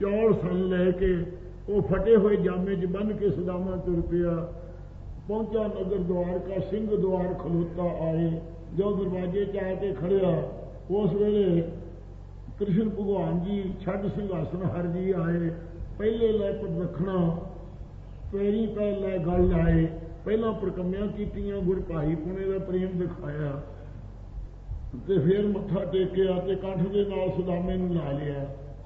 چو سن لے کے وہ فٹے ہوئے جامے بن کے سدام پہ نگر دوارکا خلوتا آئے دروازے کشنسن ہر جی آئے پہلے لکھنا پیری پہ لے گل آئے پہلے پرکمیاں کی گرکائی پونے کا پریم دکھایا پھر متھا ٹیکیا کٹھ کے نال سدامے نا لیا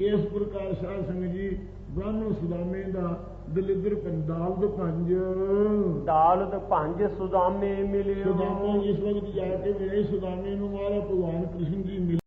ਇਸ ਪ੍ਰਕਾਰ ਸਾਧ ਸੰਗਤ ਜੀ ਬ੍ਰਾਹਮਣ ਸੁਦਾਮੇ ਦਾ ਦਲਿਦਰ ਦੇ ਪੰਜ ਦੇ ਪੰਜ ਸੁਦਾਮੇ ਮਿਲਿਓ ਜਿਸ ਇਸ ਵਕਤ ਜਾ ਕੇ ਮੇਰੇ ਸੁਦਾਮੇ ਨੂੰ ਮਾਰਾ ਭਗਵਾਨ ਕ੍ਰਿਸ਼ਨ ਜੀ